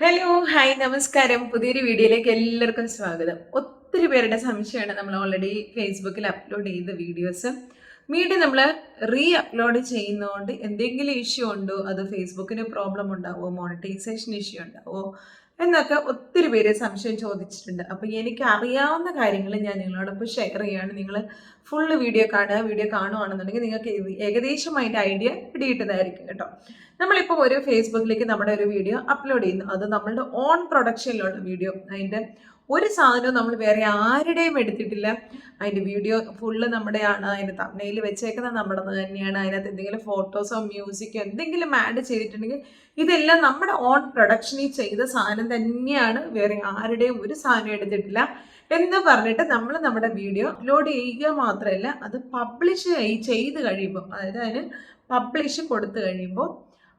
Hello hi നമസ്കാരം. പുതിയൊരു വീഡിയോയിലേക്ക് എല്ലാവർക്കും സ്വാഗതം. ഒത്തിരി പേരുടെ സംശയമാണ് നമ്മൾ ഓൾറെഡി ഫേസ്ബുക്കിൽ അപ്ലോഡ് ചെയ്ത വീഡിയോസ് വീണ്ടും നമ്മൾ റീ അപ്ലോഡ് ചെയ്യുന്നതുകൊണ്ട് എന്തെങ്കിലും ഇഷ്യൂ ഉണ്ടോ? അത് ഫേസ്ബുക്കിന് പ്രോബ്ലം ഉണ്ടാവുമോ? മോണിറ്റൈസേഷൻ ഇഷ്യൂ ഉണ്ടാവുമോ? എന്നൊക്കെ ഒത്തിരി പേര് സംശയം ചോദിച്ചിട്ടുണ്ട്. അപ്പോൾ എനിക്ക് അറിയാവുന്ന കാര്യങ്ങൾ ഞാൻ നിങ്ങളോടൊപ്പം ഷെയർ ചെയ്യുകയാണ്. നിങ്ങൾ ഫുള്ള് വീഡിയോ കാണുക വീഡിയോ കാണുകയാണെന്നുണ്ടെങ്കിൽ നിങ്ങൾക്ക് ഏക- ഏകദേശം അതിന്റെ ഐഡിയ പിടിയിട്ടതായിരിക്കും കേട്ടോ. നമ്മളിപ്പോൾ ഒരു ഫേസ്ബുക്കിലേക്ക് നമ്മുടെ ഒരു വീഡിയോ അപ്ലോഡ് ചെയ്യുന്നു. അത് നമ്മളുടെ ഓൺ പ്രൊഡക്ഷനിലുള്ള വീഡിയോ അതിന്റെ ഒരു സാധനവും നമ്മൾ വേറെ ആരുടെയും എടുത്തിട്ടില്ല. അതിന്റെ വീഡിയോ ഫുള്ള് നമ്മുടെയാണ് അതിന്റെ തമ്മയിൽ വെച്ചേക്കുന്നത് നമ്മുടെ തന്നെയാണ്. അതിനകത്ത് എന്തെങ്കിലും ഫോട്ടോസോ മ്യൂസിക്കോ എന്തെങ്കിലും ആഡ് ചെയ്തിട്ടുണ്ടെങ്കിൽ ഇതെല്ലാം നമ്മുടെ ഓൺ പ്രൊഡക്ഷനിൽ ചെയ്ത സാധനം തന്നെയാണ്. വേറെ ആരുടെയും ഒരു സാധനം എടുത്തിട്ടില്ല. എന്ന് പറഞ്ഞിട്ട് നമ്മൾ നമ്മുടെ വീഡിയോ അപ്ലോഡ് ചെയ്യുക മാത്രമല്ല അത് പബ്ലിഷ് ചെയ്ത് കഴിയുമ്പോൾ അതായത് അതിന് പബ്ലിഷ് കൊടുത്തു കഴിയുമ്പോൾ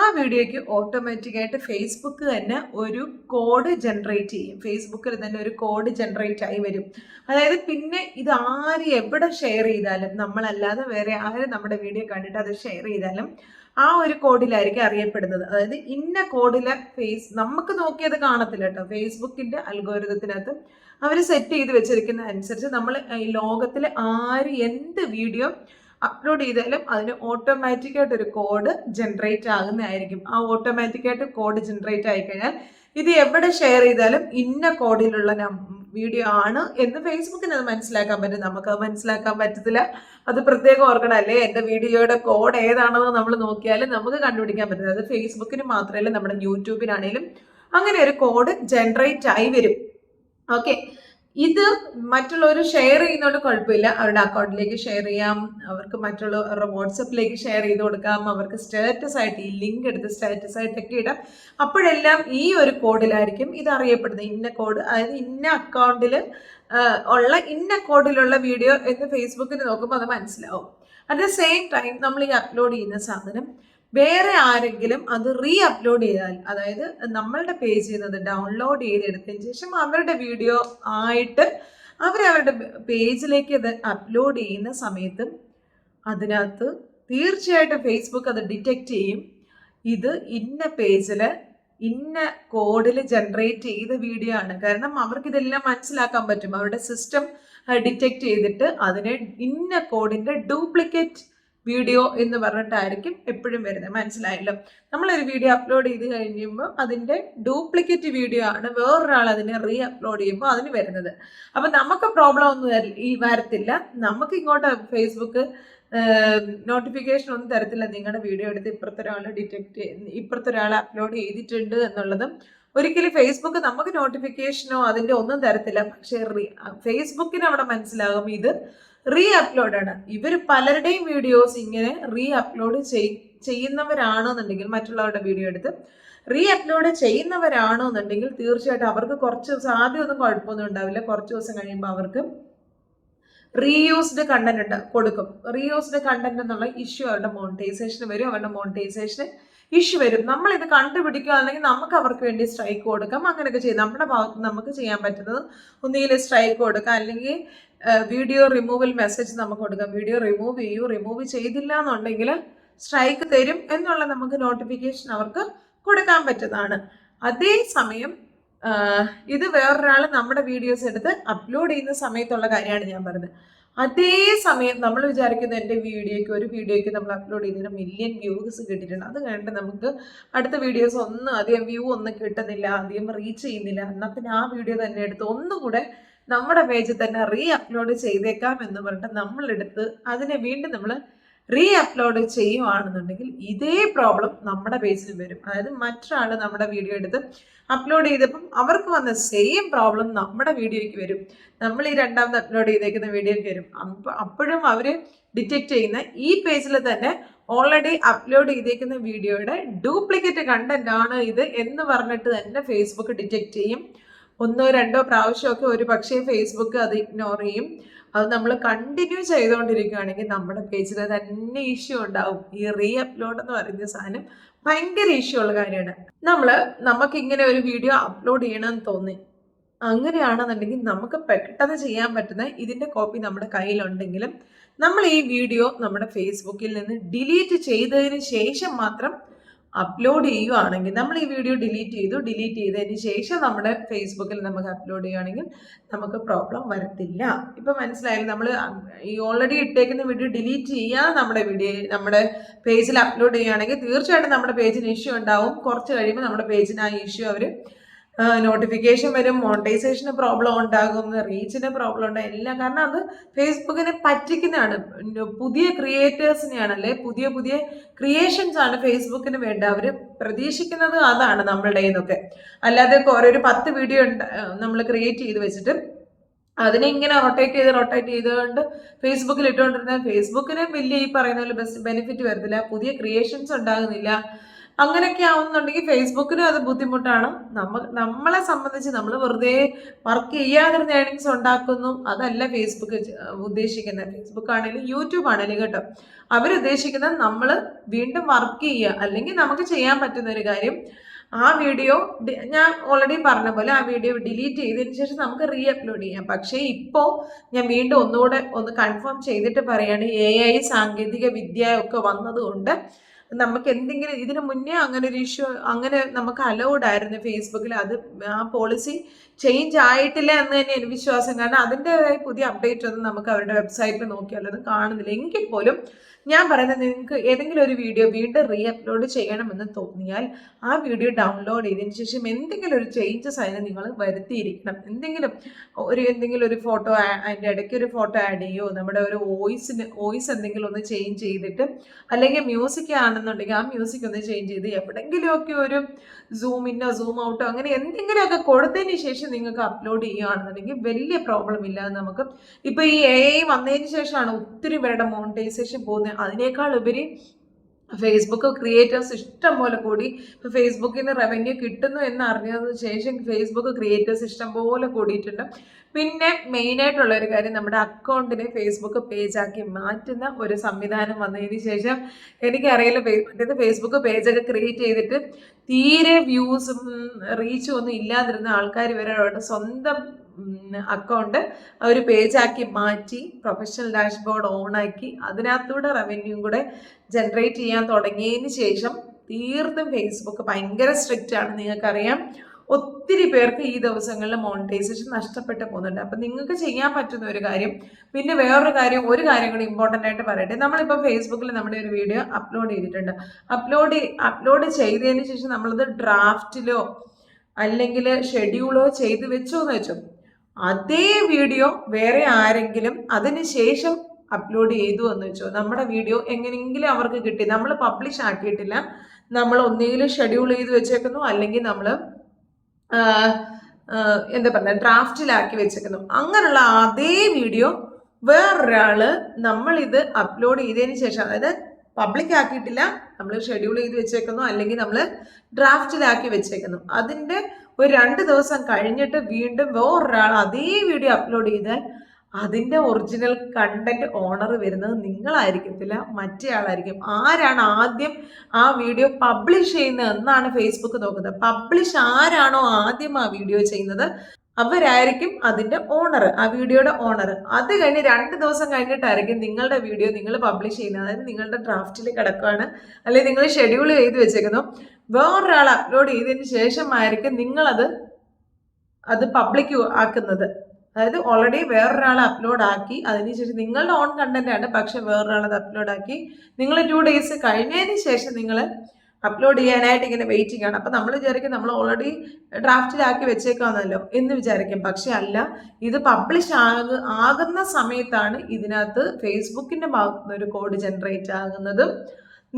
ആ വീഡിയോയ്ക്ക് ഓട്ടോമാറ്റിക്കായിട്ട് ഫേസ്ബുക്ക് തന്നെ ഒരു കോഡ് ജനറേറ്റ് ചെയ്യും. ഫേസ്ബുക്കിൽ തന്നെ ഒരു കോഡ് ജനറേറ്റ് ആയി വരും. അതായത് പിന്നെ ഇത് ആര് എവിടെ ഷെയർ ചെയ്താലും നമ്മളല്ലാതെ വേറെ ആര് നമ്മുടെ വീഡിയോ കണ്ടിട്ട് അത് ഷെയർ ചെയ്താലും ആ ഒരു കോഡിലായിരിക്കും അറിയപ്പെടുന്നത്. അതായത് ഇന്ന കോഡിലെ ഫേസ് നമുക്ക് നോക്കിയത് കാണത്തില്ല കേട്ടോ. ഫേസ്ബുക്കിന്റെ അൽഗോരിതത്തിനകത്ത് അവർ സെറ്റ് ചെയ്ത് വെച്ചിരിക്കുന്ന അനുസരിച്ച് നമ്മൾ ഈ ലോകത്തിലെ ആര് എന്ത് വീഡിയോ അപ്ലോഡ് ചെയ്താലും അതിന് ഓട്ടോമാറ്റിക്കായിട്ട് ഒരു കോഡ് ജനറേറ്റ് ആകുന്നതായിരിക്കും. ആ ഓട്ടോമാറ്റിക്കായിട്ട് കോഡ് ജനറേറ്റ് ആയി കഴിഞ്ഞാൽ ഇത് എവിടെ ഷെയർ ചെയ്താലും ഇന്ന കോഡിലുള്ള വീഡിയോ ആണ് എന്ന് ഫേസ്ബുക്കിന് അത് മനസ്സിലാക്കാൻ പറ്റും. നമുക്ക് അത് മനസ്സിലാക്കാൻ പറ്റത്തില്ല. അത് പ്രത്യേകം ഓർക്കണം. അല്ലേ? എന്റെ വീഡിയോയുടെ കോഡ് ഏതാണെന്ന് നമ്മൾ നോക്കിയാലും നമുക്ക് കണ്ടുപിടിക്കാൻ പറ്റില്ല അത് ഫേസ്ബുക്കിന് മാത്രമല്ല നമ്മുടെ യൂട്യൂബിനാണേലും അങ്ങനെ ഒരു കോഡ് ജനറേറ്റ് ആയി വരും. ഓക്കെ ഇത് മറ്റുള്ളവർ ഷെയർ ചെയ്യുന്നതുകൊണ്ട് കുഴപ്പമില്ല. അവരുടെ അക്കൗണ്ടിലേക്ക് ഷെയർ ചെയ്യാം. അവർക്ക് മറ്റുള്ളവരുടെ വാട്സപ്പിലേക്ക് ഷെയർ ചെയ്ത് കൊടുക്കാം. അവർക്ക് സ്റ്റാറ്റസ് ആയിട്ട് ഈ ലിങ്ക് എടുത്ത് സ്റ്റാറ്റസ് ആയിട്ടൊക്കെ ഇടാം. അപ്പോഴെല്ലാം ഈ ഒരു കോഡിലായിരിക്കും ഇത് അറിയപ്പെടുന്നത്. ഇന്ന കോഡ് അതായത് ഇന്ന അക്കൗണ്ടിൽ ഉള്ള ഇന്ന കോഡിലുള്ള വീഡിയോ എന്ന് ഫേസ്ബുക്കിൽ നോക്കുമ്പോൾ അത് മനസ്സിലാവും. അറ്റ് ദ സെയിം ടൈം നമ്മൾ ഈ അപ്ലോഡ് ചെയ്യുന്ന സാധനം വേറെ ആരെങ്കിലും അത് റീ അപ്ലോഡ് ചെയ്താൽ അതായത് നമ്മളുടെ പേജ് നിന്ന് ഡൗൺലോഡ് ചെയ്തെടുത്തതിന് ശേഷം അവരുടെ വീഡിയോ ആയിട്ട് അവരവരുടെ പേജിലേക്ക് അത് അപ്ലോഡ് ചെയ്യുന്ന സമയത്തും അതിനകത്ത് തീർച്ചയായിട്ടും ഫേസ്ബുക്ക് അത് ഡിറ്റക്റ്റ് ചെയ്യും. ഇത് ഇന്ന പേജിൽ ഇന്ന കോഡിൽ ജനറേറ്റ് ചെയ്ത വീഡിയോ ആണ്. കാരണം അവർക്ക് ഇതെല്ലാം മനസ്സിലാക്കാൻ പറ്റും. അവരുടെ സിസ്റ്റം ഡിറ്റക്റ്റ് ചെയ്തിട്ട് അതിനെ ഇന്ന കോഡിന്റെ ഡ്യൂപ്ലിക്കേറ്റ് വീഡിയോ എന്ന് പറഞ്ഞിട്ടായിരിക്കും എപ്പോഴും വരുന്നത്. മനസ്സിലായല്ലോ? നമ്മളൊരു വീഡിയോ അപ്ലോഡ് ചെയ്ത് കഴിയുമ്പോൾ അതിന്റെ ഡ്യൂപ്ലിക്കേറ്റ് വീഡിയോ ആണ് വേറൊരാൾ അതിനെ റീ അപ്ലോഡ് ചെയ്യുമ്പോൾ അതിന് വരുന്നത്. അപ്പം നമുക്ക് പ്രോബ്ലം ഒന്നും ഈ വരത്തില്ല. നമുക്ക് ഇങ്ങോട്ട് ഫേസ്ബുക്ക് നോട്ടിഫിക്കേഷൻ ഒന്നും തരത്തില്ല. നിങ്ങളുടെ വീഡിയോ എടുത്ത് ഇപ്പുറത്തൊരാൾ ഡിറ്റക്ട് ഇപ്പുറത്തൊരാൾ അപ്ലോഡ് ചെയ്തിട്ടുണ്ട് എന്നുള്ളതും ഒരിക്കലും ഫേസ്ബുക്ക് നമുക്ക് നോട്ടിഫിക്കേഷനോ അതിന്റെ ഒന്നും തരത്തില്ല. പക്ഷേ ഫേസ്ബുക്കിന് അവിടെ മനസ്സിലാകും ഇത് റീ അപ്ലോഡ് ആണ് ഇവർ പലരുടെയും വീഡിയോസ് ഇങ്ങനെ റീ അപ്ലോഡ് ചെയ്യുന്നവരാണെന്നുണ്ടെങ്കിൽ മറ്റുള്ളവരുടെ വീഡിയോ എടുത്ത് റീ അപ്ലോഡ് ചെയ്യുന്നവരാണെന്നുണ്ടെങ്കിൽ തീർച്ചയായിട്ടും അവർക്ക് കുറച്ച് ദിവസം ആദ്യം ഒന്നും കുഴപ്പമൊന്നും ഉണ്ടാവില്ല. കുറച്ച് ദിവസം കഴിയുമ്പോൾ അവർക്ക് റീയൂസ്ഡ് കണ്ടന്റ് ഉണ്ട് കൊടുക്കും. റീയൂസ്ഡ് കണ്ടന്റ് എന്നുള്ള ഇഷ്യൂ അവരുടെ മോണിറ്റൈസേഷന് വരും. അവരുടെ മോണിറ്റൈസേഷന് ഇഷ്യൂ വരും. നമ്മൾ ഇത് കണ്ടുപിടിക്കുകയാണെങ്കിൽ നമുക്ക് അവർക്ക് വേണ്ടി സ്ട്രൈക്ക് കൊടുക്കാം. അങ്ങനെയൊക്കെ ചെയ്യും. നമ്മുടെ ഭാഗത്ത് നമുക്ക് ചെയ്യാൻ പറ്റുന്നത് ഒന്നുകിൽ സ്ട്രൈക്ക് കൊടുക്കാം. അല്ലെങ്കിൽ വീഡിയോ റിമൂവൽ മെസ്സേജ് നമുക്ക് കൊടുക്കാം. വീഡിയോ റിമൂവ് ചെയ്യൂ. റിമൂവ് ചെയ്തില്ല എന്നുണ്ടെങ്കിൽ സ്ട്രൈക്ക് തരും എന്നുള്ള നമുക്ക് നോട്ടിഫിക്കേഷൻ അവർക്ക് കൊടുക്കാൻ പറ്റുന്നതാണ്. അതേസമയം ഇത് വേറൊരാൾ നമ്മുടെ വീഡിയോസ് എടുത്ത് അപ്ലോഡ് ചെയ്യുന്ന സമയത്തുള്ള കാര്യമാണ് ഞാൻ പറഞ്ഞത്. അതേ സമയം നമ്മൾ വിചാരിക്കുന്ന എന്റെ വീഡിയോയ്ക്ക് ഒരു വീഡിയോയ്ക്ക് നമ്മൾ അപ്ലോഡ് ചെയ്തതിന് മില്യൺ വ്യൂസ് കിട്ടിയിട്ടുണ്ട്. അത് കഴിഞ്ഞിട്ട് നമുക്ക് അടുത്ത വീഡിയോസ് ഒന്നും അധികം വ്യൂ ഒന്നും കിട്ടുന്നില്ല അധികം റീച്ച് ചെയ്യുന്നില്ല. എന്നാൽ പിന്നെ ആ വീഡിയോ തന്നെ എടുത്ത് ഒന്നുകൂടെ നമ്മുടെ പേജിൽ തന്നെ റീ അപ്ലോഡ് ചെയ്തേക്കാം എന്ന് പറഞ്ഞിട്ട് നമ്മളെടുത്ത് അതിനെ വീണ്ടും നമ്മൾ റീ അപ്ലോഡ് ചെയ്യുവാണെന്നുണ്ടെങ്കിൽ ഇതേ പ്രോബ്ലം നമ്മുടെ പേജിൽ വരും. അതായത് മറ്റൊരാൾ നമ്മുടെ വീഡിയോ എടുത്ത് അപ്ലോഡ് ചെയ്തപ്പം അവർക്ക് വന്ന സെയിം പ്രോബ്ലം നമ്മുടെ വീഡിയോയ്ക്ക് വരും. നമ്മൾ ഈ രണ്ടാമത് അപ്ലോഡ് ചെയ്തേക്കുന്ന വീഡിയോയ്ക്ക് വരും. അപ്പ അപ്പോഴും അവർ ഡിറ്റക്ട് ചെയ്യുന്ന ഈ പേജിൽ തന്നെ ഓൾറെഡി അപ്ലോഡ് ചെയ്തേക്കുന്ന വീഡിയോയുടെ ഡ്യൂപ്ലിക്കേറ്റ് കണ്ടന്റ് ആണ് ഇത് എന്ന് പറഞ്ഞിട്ട് തന്നെ ഫേസ്ബുക്ക് ഡിറ്റക്ട് ചെയ്യും. ഒന്നോ രണ്ടോ പ്രാവശ്യമൊക്കെ ഒരു പക്ഷേ ഫേസ്ബുക്ക് അത് ഇഗ്നോർ ചെയ്യും. അത് നമ്മൾ കണ്ടിന്യൂ ചെയ്തുകൊണ്ടിരിക്കുകയാണെങ്കിൽ നമ്മുടെ പേജിൽ തന്നെ ഇഷ്യൂ ഉണ്ടാവും. ഈ റീ അപ്ലോഡ് എന്ന് പറയുന്ന സാധനം ഭയങ്കര ഇഷ്യൂ ഉള്ള കാര്യമാണ്. നമ്മൾ നമുക്ക് ഇങ്ങനെ ഒരു വീഡിയോ അപ്ലോഡ് ചെയ്യണമെന്ന് തോന്നി. അങ്ങനെയാണെന്നുണ്ടെങ്കിൽ നമുക്ക് പെട്ടെന്ന് ചെയ്യാൻ പറ്റുന്ന ഇതിന്റെ കോപ്പി നമ്മുടെ കയ്യിലുണ്ടെങ്കിലും നമ്മൾ ഈ വീഡിയോ നമ്മുടെ ഫേസ്ബുക്കിൽ നിന്ന് ഡിലീറ്റ് ചെയ്തതിന് ശേഷം മാത്രം അപ്ലോഡ് ചെയ്യുവാണെങ്കിൽ നമ്മൾ ഈ വീഡിയോ ഡിലീറ്റ് ചെയ്തു. ഡിലീറ്റ് ചെയ്തതിന് ശേഷം നമ്മുടെ ഫേസ്ബുക്കിൽ നമുക്ക് അപ്ലോഡ് ചെയ്യുകയാണെങ്കിൽ നമുക്ക് പ്രോബ്ലം വരത്തില്ല. ഇപ്പം മനസ്സിലായാലും നമ്മൾ ഈ ഓൾറെഡി ഇട്ടേക്കുന്ന വീഡിയോ ഡിലീറ്റ് ചെയ്യാതെ നമ്മുടെ വീഡിയോ നമ്മുടെ പേജിൽ അപ്ലോഡ് ചെയ്യുകയാണെങ്കിൽ തീർച്ചയായിട്ടും നമ്മുടെ പേജിന് ഇഷ്യൂ ഉണ്ടാവും. കുറച്ച് കഴിയുമ്പോൾ നമ്മുടെ പേജിന് ആ ഇഷ്യൂ അവർ നോട്ടിഫിക്കേഷൻ വരും മോണിറ്റൈസേഷന് പ്രോബ്ലം ഉണ്ടാകും റീച്ചിന് പ്രോബ്ലം ഉണ്ടാകും എല്ലാം. കാരണം അത് ഫേസ്ബുക്കിനെ പറ്റിക്കുന്നതാണ്. പുതിയ ക്രിയേറ്റേഴ്സിനെയാണ് അല്ലെ? പുതിയ പുതിയ ക്രിയേഷൻസ് ആണ് ഫേസ്ബുക്കിന് വേണ്ട അവർ പ്രതീക്ഷിക്കുന്നത് അതാണ് നമ്മളുടെ നിന്നൊക്കെ അല്ലാതെ ഒരു പത്ത് വീഡിയോ നമ്മൾ ക്രിയേറ്റ് ചെയ്ത് വെച്ചിട്ട് അതിനെ ഇങ്ങനെ റൊട്ടേറ്റ് ചെയ്ത് റൊട്ടേറ്റ് ചെയ്തുകൊണ്ട് ഫേസ്ബുക്കിൽ ഇട്ടുകൊണ്ടിരുന്ന ഫേസ്ബുക്കിന് വലിയ ഈ പറയുന്ന പോലെ ബെസ്റ്റ് ബെനിഫിറ്റ് വരുന്നില്ല പുതിയ ക്രിയേഷൻസ് ഉണ്ടാകുന്നില്ല. അങ്ങനെയൊക്കെ ആവുന്നുണ്ടെങ്കിൽ ഫേസ്ബുക്കിനും അത് ബുദ്ധിമുട്ടാണ്. നമ്മ നമ്മളെ സംബന്ധിച്ച് നമ്മൾ വെറുതെ വർക്ക് ചെയ്യാതിരുന്ന ഏണിങ്സ് ഉണ്ടാക്കുന്നു. അതല്ല ഫേസ്ബുക്ക് ഉദ്ദേശിക്കുന്നത്. ഫേസ്ബുക്ക് ആണെങ്കിലും യൂട്യൂബ് ആണെങ്കിലും കേട്ടോ. അവരുദ്ദേശിക്കുന്നത് നമ്മൾ വീണ്ടും വർക്ക് ചെയ്യുക. അല്ലെങ്കിൽ നമുക്ക് ചെയ്യാൻ പറ്റുന്ന ഒരു കാര്യം ആ വീഡിയോ ഞാൻ ഓൾറെഡി പറഞ്ഞ പോലെ ആ വീഡിയോ ഡിലീറ്റ് ചെയ്തതിന് ശേഷം നമുക്ക് റീ അപ്ലോഡ് ചെയ്യാം. പക്ഷേ ഇപ്പോൾ ഞാൻ വീണ്ടും ഒന്നുകൂടെ ഒന്ന് കൺഫേം ചെയ്തിട്ട് പറയുകയാണ് എ ഐ സാങ്കേതിക വിദ്യ ഒക്കെ വന്നതുകൊണ്ട് നമുക്ക് എന്തെങ്കിലും ഇതിനു മുന്നേ അങ്ങനെ ഒരു ഇഷ്യൂ അങ്ങനെ നമുക്ക് അലൗഡ് ആയിരുന്നു ഫേസ്ബുക്കിൽ അത് ആ പോളിസി ചേഞ്ച് ആയിട്ടില്ല എന്ന് തന്നെ എനിക്ക് വിശ്വാസം. കാരണം അതിന്റെതായ പുതിയ അപ്ഡേറ്റ് ഒന്നും നമുക്ക് അവരുടെ വെബ്സൈറ്റിൽ നോക്കിയാലൊന്നും കാണുന്നില്ല. എങ്കിൽ പോലും ഞാൻ പറയുന്നത് നിങ്ങൾക്ക് ഏതെങ്കിലും ഒരു വീഡിയോ വീണ്ടും റീ അപ്ലോഡ് ചെയ്യണമെന്ന് തോന്നിയാൽ ആ വീഡിയോ ഡൗൺലോഡ് ചെയ്തതിന് ശേഷം എന്തെങ്കിലും ഒരു ചേഞ്ചസ് അതിന് നിങ്ങൾ വരുത്തിയിരിക്കണം. എന്തെങ്കിലും ഒരു എന്തെങ്കിലും ഒരു ഫോട്ടോ അതിന്റെ ഇടയ്ക്ക് ഒരു ഫോട്ടോ ആഡ് ചെയ്യുമോ നമ്മുടെ ഒരു വോയിസിന് വോയിസ് എന്തെങ്കിലും ഒന്ന് ചേഞ്ച് ചെയ്തിട്ട് അല്ലെങ്കിൽ മ്യൂസിക് ആണെന്നുണ്ടെങ്കിൽ ആ മ്യൂസിക് ഒന്ന് ചേഞ്ച് ചെയ്ത് എവിടെയെങ്കിലുമൊക്കെ ഒരു സൂം ഇന്നോ സൂം ഔട്ടോ അങ്ങനെ എന്തെങ്കിലുമൊക്കെ കൊടുത്തതിന് ശേഷം നിങ്ങൾക്ക് അപ്ലോഡ് ചെയ്യുകയാണെന്നുണ്ടെങ്കിൽ വലിയ പ്രോബ്ലം ഇല്ലാതെ നമുക്ക് ഇപ്പോൾ ഈ എ വന്നതിന് ശേഷമാണ് ഒത്തിരി പേരുടെ മോണിറ്റൈസേഷൻ പോകുന്നത്. അതിനേക്കാൾ ഉപരി ഫേസ്ബുക്ക് ക്രിയേറ്റേഴ്സ് ഇഷ്ടം പോലെ കൂടി ഇപ്പോൾ ഫേസ്ബുക്കിൽ നിന്ന് റവന്യൂ കിട്ടുന്നു എന്ന് അറിഞ്ഞതിന് ശേഷം ഫേസ്ബുക്ക് ക്രിയേറ്റേഴ്സ് ഇഷ്ടം പോലെ കൂടിയിട്ടുണ്ട്. പിന്നെ മെയിനായിട്ടുള്ള ഒരു കാര്യം നമ്മുടെ അക്കൗണ്ടിനെ ഫേസ്ബുക്ക് പേജാക്കി മാറ്റുന്ന ഒരു സംവിധാനം വന്നതിന് ശേഷം എനിക്കറിയില്ല മറ്റേത് ഫേസ്ബുക്ക് പേജൊക്കെ ക്രിയേറ്റ് ചെയ്തിട്ട് തീരെ വ്യൂസും റീച്ചും ഒന്നും ഇല്ലാതിരുന്ന ആൾക്കാർ വരെ സ്വന്തം അക്കൗണ്ട് ഒരു പേജാക്കി മാറ്റി പ്രൊഫഷണൽ ഡാഷ്ബോർഡ് ഓണാക്കി അതിനകത്തൂടെ റവന്യൂ കൂടെ ജനറേറ്റ് ചെയ്യാൻ തുടങ്ങിയതിന് ശേഷം തീർത്തും ഫേസ്ബുക്ക് ഭയങ്കര സ്ട്രിക്റ്റ് ആണ്. നിങ്ങൾക്കറിയാം ഒത്തിരി പേർക്ക് ഈ ദിവസങ്ങളിൽ മോണിറ്റൈസേഷൻ നഷ്ടപ്പെട്ടു പോകുന്നുണ്ട്. അപ്പം നിങ്ങൾക്ക് ചെയ്യാൻ പറ്റുന്ന ഒരു കാര്യം പിന്നെ വേറൊരു കാര്യം ഒരു കാര്യം കൂടി ഇമ്പോർട്ടന്റ് ആയിട്ട് പറയട്ടെ. നമ്മളിപ്പോൾ ഫേസ്ബുക്കിൽ നമ്മുടെ ഒരു വീഡിയോ അപ്ലോഡ് ചെയ്തിട്ടുണ്ട്. അപ്ലോഡ് അപ്ലോഡ് ചെയ്തതിന് ശേഷം നമ്മളത് ഡ്രാഫ്റ്റിലോ അല്ലെങ്കിൽ ഷെഡ്യൂളോ ചെയ്ത് വെച്ചോ എന്ന് വെച്ചോ. അതേ വീഡിയോ വേറെ ആരെങ്കിലും അതിന് ശേഷം അപ്ലോഡ് ചെയ്തു എന്ന് വെച്ചോ? നമ്മുടെ വീഡിയോ എങ്ങനെയെങ്കിലും അവർക്ക് കിട്ടി. നമ്മൾ പബ്ലിഷ് ആക്കിയിട്ടില്ല. നമ്മൾ ഒന്നെങ്കിലും ഷെഡ്യൂൾ ചെയ്ത് വെച്ചേക്കുന്നു. അല്ലെങ്കിൽ നമ്മൾ എന്താ പറയുക ഡ്രാഫ്റ്റിലാക്കി വെച്ചേക്കുന്നു. അങ്ങനെയുള്ള അതേ വീഡിയോ വേറൊരാൾ ഇത് അപ്ലോഡ് ചെയ്തതിന് ശേഷം അതായത് പബ്ലിക് ആക്കിയിട്ടില്ല. നമ്മൾ ഷെഡ്യൂൾ ചെയ്ത് വെച്ചേക്കുന്നു. അല്ലെങ്കിൽ നമ്മൾ ഡ്രാഫ്റ്റിലാക്കി വെച്ചേക്കുന്നു. അതിന്റെ ഒരു രണ്ട് ദിവസം കഴിഞ്ഞിട്ട് വീണ്ടും വേറൊരാൾ അതേ വീഡിയോ അപ്ലോഡ് ചെയ്താൽ അതിന്റെ ഒറിജിനൽ കണ്ടന്റ് ഓണർ വരുന്നത് നിങ്ങളായിരിക്കത്തില്ല മറ്റേ ആളായിരിക്കും. ആരാണ് ആദ്യം ആ വീഡിയോ പബ്ലിഷ് ചെയ്യുന്നത് എന്നാണ് ഫേസ്ബുക്ക് നോക്കുന്നത്. പബ്ലിഷ് ആരാണോ ആദ്യം ആ വീഡിയോ ചെയ്യുന്നത്? അവരായിരിക്കും അതിന്റെ ഓണർ ആ വീഡിയോയുടെ ഓണർ അത് കഴിഞ്ഞ് രണ്ട് ദിവസം കഴിഞ്ഞിട്ടായിരിക്കും നിങ്ങളുടെ വീഡിയോ നിങ്ങൾ പബ്ലിഷ് ചെയ്യുന്നത്. അതായത് നിങ്ങളുടെ ഡ്രാഫ്റ്റിൽ കിടക്കുകയാണ് അല്ലെങ്കിൽ നിങ്ങൾ ഷെഡ്യൂൾ ചെയ്ത് വെച്ചേക്കുന്നു. വേറൊരാൾ അപ്ലോഡ് ചെയ്തതിന് ശേഷമായിരിക്കും നിങ്ങളത് അത് പബ്ലിക് ആക്കുന്നത്. അതായത് ഓൾറെഡി വേറൊരാൾ അപ്ലോഡ് ആക്കി അതിനുശേഷം നിങ്ങളുടെ ഓൺ കണ്ടന്റ് ആണ് പക്ഷെ വേറൊരാൾ അത് അപ്ലോഡ് ആക്കി. നിങ്ങൾ ടു ഡേയ്സ് കഴിഞ്ഞതിന് ശേഷം നിങ്ങൾ അപ്ലോഡ് ചെയ്യാനായിട്ട് ഇങ്ങനെ വെയിറ്റിംഗ് ആണ്. അപ്പം നമ്മൾ വിചാരിക്കും നമ്മൾ ഓൾറെഡി ഡ്രാഫ്റ്റിലാക്കി വെച്ചേക്കാന്നല്ലോ എന്ന് വിചാരിക്കും. പക്ഷെ അല്ല ഇത് പബ്ലിഷ് ആക ആകുന്ന സമയത്താണ് ഇതിനകത്ത് ഫേസ്ബുക്കിന്റെ ഭാഗത്തുനിന്ന് ഒരു കോഡ് ജനറേറ്റ് ആകുന്നതും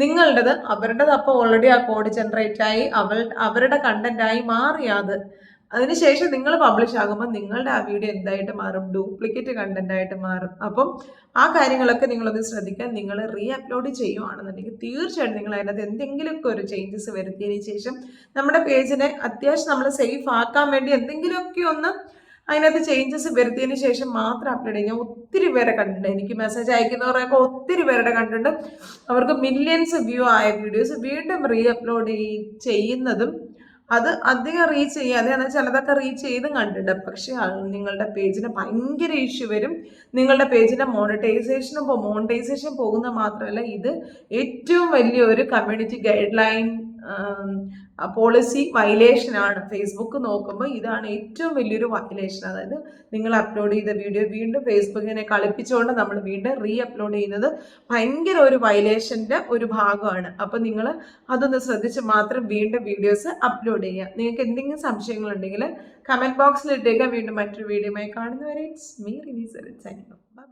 നിങ്ങളുടേത് അവരുടേത് അപ്പോൾ ഓൾറെഡി ആ കോഡ് ജനറേറ്റ് ആയി അവൾ അവരുടെ കണ്ടന്റായി മാറിയത് അതിനുശേഷം നിങ്ങൾ പബ്ലിഷ് ആകുമ്പോൾ നിങ്ങളുടെ ആ വീഡിയോ എന്തായിട്ട് മാറും? ഡ്യൂപ്ലിക്കേറ്റ് കണ്ടന്റ് ആയിട്ട് മാറും. അപ്പം ആ കാര്യങ്ങളൊക്കെ നിങ്ങളൊന്ന് ശ്രദ്ധിക്കാൻ നിങ്ങൾ റീ അപ്ലോഡ് ചെയ്യുവാണെന്നുണ്ടെങ്കിൽ തീർച്ചയായിട്ടും നിങ്ങൾ അതിനകത്ത് എന്തെങ്കിലുമൊക്കെ ഒരു ചേഞ്ചസ് വരുത്തിയതിന് ശേഷം നമ്മുടെ പേജിനെ അത്യാവശ്യം നമ്മൾ സേഫ് ആക്കാൻ വേണ്ടി എന്തെങ്കിലുമൊക്കെ ഒന്ന് അതിനകത്ത് ചേഞ്ചസ് വരുത്തിയതിന് ശേഷം മാത്രം അപ്ലോഡ് ചെയ്യും ഞാൻ ഒത്തിരി പേരെ കണ്ടിട്ടുണ്ട്. എനിക്ക് മെസ്സേജ് അയക്കുന്നവരൊക്കെ ഒത്തിരി പേരുടെ കണ്ടിട്ടുണ്ട്. അവർക്ക് മില്യൺസ് വ്യൂ ആയ വീഡിയോസ് വീണ്ടും റീ അപ്ലോഡ് ചെയ്യുന്നതും അത് അധികം റീച്ച് ചെയ്യാതെ എന്നാൽ ചിലതൊക്കെ റീച്ച് ചെയ്തും കണ്ടിട്ടുണ്ട്. പക്ഷേ നിങ്ങളുടെ പേജിന് ഭയങ്കര ഇഷ്യൂ വരും. നിങ്ങളുടെ പേജിന്റെ മോണിറ്റൈസേഷനും മോണിറ്റൈസേഷൻ പോകുന്ന മാത്രമല്ല ഇത് ഏറ്റവും വലിയ ഒരു community guideline policy violation ആണ്. ഫേസ്ബുക്ക് നോക്കുമ്പോൾ ഇതാണ് ഏറ്റവും വലിയൊരു വയലേഷൻ അതായത് നിങ്ങൾ അപ്ലോഡ് ചെയ്ത വീഡിയോ വീണ്ടും ഫേസ്ബുക്കിനെ കളിപ്പിച്ചുകൊണ്ട് നമ്മൾ വീണ്ടും റീ അപ്ലോഡ് ചെയ്യുന്നത് ഭയങ്കര ഒരു വയലേഷന്റെ ഒരു ഭാഗമാണ്. അപ്പോൾ നിങ്ങൾ അതൊന്ന് ശ്രദ്ധിച്ച് മാത്രം വീണ്ടും വീഡിയോസ് അപ്ലോഡ് ചെയ്യുക. നിങ്ങൾക്ക് എന്തെങ്കിലും സംശയങ്ങളുണ്ടെങ്കിൽ കമന്റ് ബോക്സിൽ ഇട്ടേക്കാം. വീണ്ടും മറ്റൊരു വീഡിയോയുമായി കാണുന്നവരെ ഇറ്റ്സ് മീ റിനീസ് ബൈ